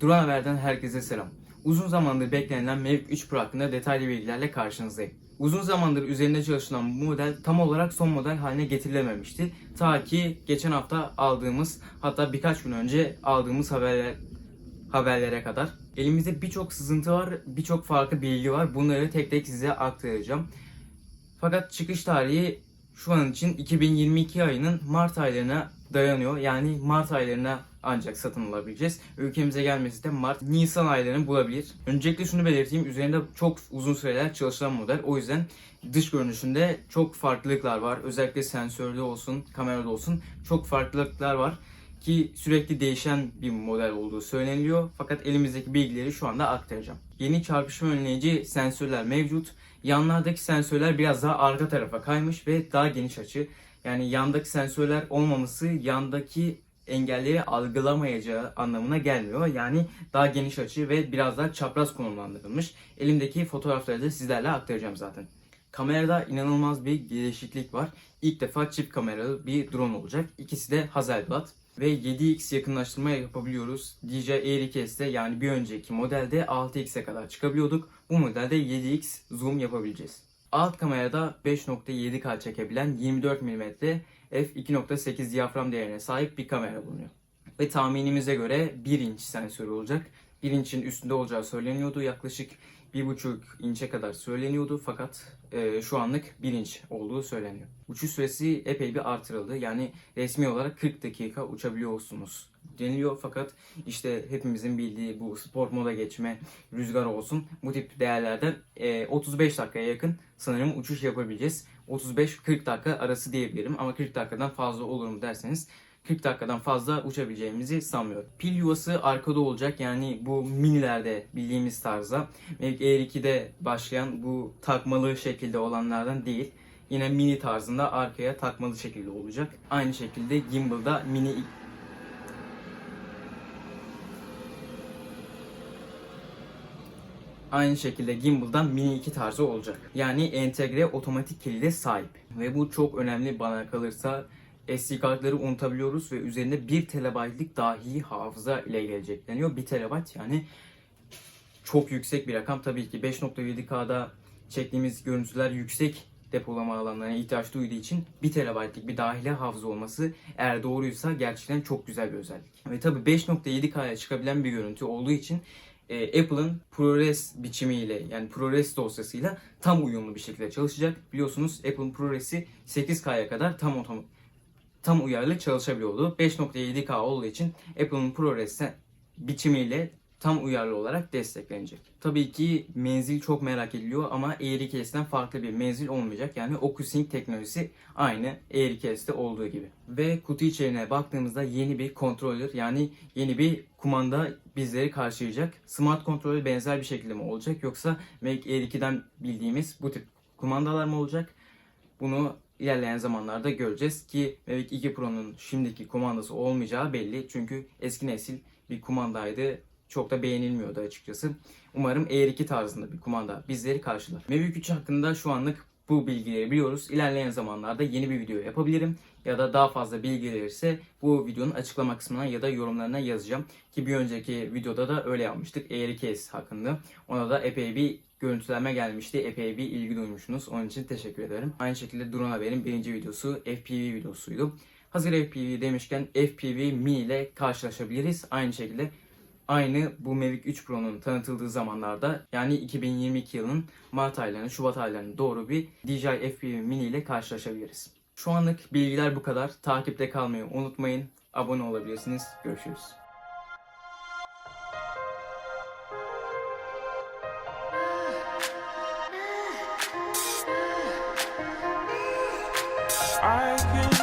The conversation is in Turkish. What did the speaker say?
Duran Haber'den herkese selam. Uzun zamandır beklenilen Mavic 3 Pro hakkında detaylı bilgilerle karşınızdayım. Uzun zamandır üzerinde çalışılan bu model tam olarak son model haline getirilememişti. Ta ki geçen hafta aldığımız hatta birkaç gün önce aldığımız haberler, haberlere kadar. Elimizde birçok sızıntı var, birçok farklı bilgi var. Bunları tek tek size aktaracağım. Fakat çıkış tarihi şu an için 2022 ayının Mart aylarına dayanıyor. Yani Mart aylarına ancak satın alabileceğiz. Ülkemize gelmesi de Mart, Nisan aylarını bulabilir. Öncelikle şunu belirteyim. Üzerinde çok uzun süreler çalışılan model. O yüzden dış görünüşünde çok farklılıklar var. Özellikle sensörlü olsun, kamerada olsun çok farklılıklar var. Ki sürekli değişen bir model olduğu söyleniliyor. Fakat elimizdeki bilgileri şu anda aktaracağım. Yeni çarpışma önleyici sensörler mevcut. Yanlardaki sensörler biraz daha arka tarafa kaymış ve daha geniş açı. Yani yandaki sensörler olmaması yandaki engelleri algılamayacağı anlamına gelmiyor. Yani daha geniş açı ve biraz daha çapraz konumlandırılmış. Elimdeki fotoğrafları da sizlerle aktaracağım zaten. Kamerada inanılmaz bir değişiklik var. İlk defa çift kameralı bir drone olacak. İkisi de Hasselblad ve 7x yakınlaştırma yapabiliyoruz. DJI Air 2S'te yani bir önceki modelde 6x'e kadar çıkabiliyorduk. Bu modelde 7x zoom yapabileceğiz. Alt kamerada 5.7K çekebilen 24 mm f2.8 diyafram değerine sahip bir kamera bulunuyor. Ve tahminimize göre 1 inç sensörü olacak. 1 inçin üstünde olacağı söyleniyordu. Yaklaşık 1.5 inçe kadar söyleniyordu fakat e, şu anlık 1 inç olduğu söyleniyor. Uçuş süresi epey bir artırıldı. Yani resmi olarak 40 dakika uçabiliyorsunuz deniliyor fakat işte hepimizin bildiği bu spor moda geçme, rüzgar olsun bu tip değerlerden e, 35 dakikaya yakın sanırım uçuş yapabileceğiz. 35-40 dakika arası diyebilirim ama 40 dakikadan fazla olur mu derseniz 40 dakikadan fazla uçabileceğimizi sanmıyorum. Pil yuvası arkada olacak yani bu minilerde bildiğimiz tarzda. Air 2'de başlayan bu takmalı şekilde olanlardan değil. Yine mini tarzında arkaya takmalı şekilde olacak. Aynı şekilde gimbal'da mini Aynı şekilde gimbal'dan mini 2 tarzı olacak. Yani entegre otomatik kilide sahip. Ve bu çok önemli bana kalırsa SD kartları unutabiliyoruz ve üzerinde 1 TB'lik dahi hafıza ile gelecek deniyor. 1 TB yani çok yüksek bir rakam. Tabii ki 5.7K'da çektiğimiz görüntüler yüksek depolama alanlarına ihtiyaç duyduğu için 1 TB'lik bir dahile hafıza olması eğer doğruysa gerçekten çok güzel bir özellik. Ve tabii 5.7K'ya çıkabilen bir görüntü olduğu için e, Apple'ın ProRes biçimiyle yani ProRes dosyasıyla tam uyumlu bir şekilde çalışacak. Biliyorsunuz Apple'ın ProRes'i 8K'ya kadar tam otom tam uyarlı çalışabiliyordu. 5.7K olduğu için Apple'ın ProRes biçimiyle tam uyarlı olarak desteklenecek. Tabii ki menzil çok merak ediliyor ama Air 2S'ten farklı bir menzil olmayacak. Yani OcuSync teknolojisi aynı Air 2S'te olduğu gibi. Ve kutu içeriğine baktığımızda yeni bir controller yani yeni bir kumanda bizleri karşılayacak. Smart controller benzer bir şekilde mi olacak yoksa Mac Air 2'den bildiğimiz bu tip kumandalar mı olacak? Bunu ilerleyen zamanlarda göreceğiz ki Mavic 2 Pro'nun şimdiki kumandası olmayacağı belli. Çünkü eski nesil bir kumandaydı çok da beğenilmiyordu açıkçası. Umarım Air 2 tarzında bir kumanda bizleri karşılar. Mavic 3 hakkında şu anlık bu bilgileri biliyoruz. İlerleyen zamanlarda yeni bir video yapabilirim. Ya da daha fazla bilgi gelirse bu videonun açıklama kısmına ya da yorumlarına yazacağım. Ki bir önceki videoda da öyle yapmıştık. Air 2S hakkında. Ona da epey bir görüntülenme gelmişti. Epey bir ilgi duymuşsunuz. Onun için teşekkür ederim. Aynı şekilde Drone Haber'in birinci videosu FPV videosuydu. Hazır FPV demişken FPV Mini ile karşılaşabiliriz. Aynı şekilde Aynı bu Mavic 3 Pro'nun tanıtıldığı zamanlarda yani 2022 yılının Mart aylarına, Şubat aylarına doğru bir DJI FPV Mini ile karşılaşabiliriz. Şu anlık bilgiler bu kadar. Takipte kalmayı unutmayın. Abone olabilirsiniz. Görüşürüz. I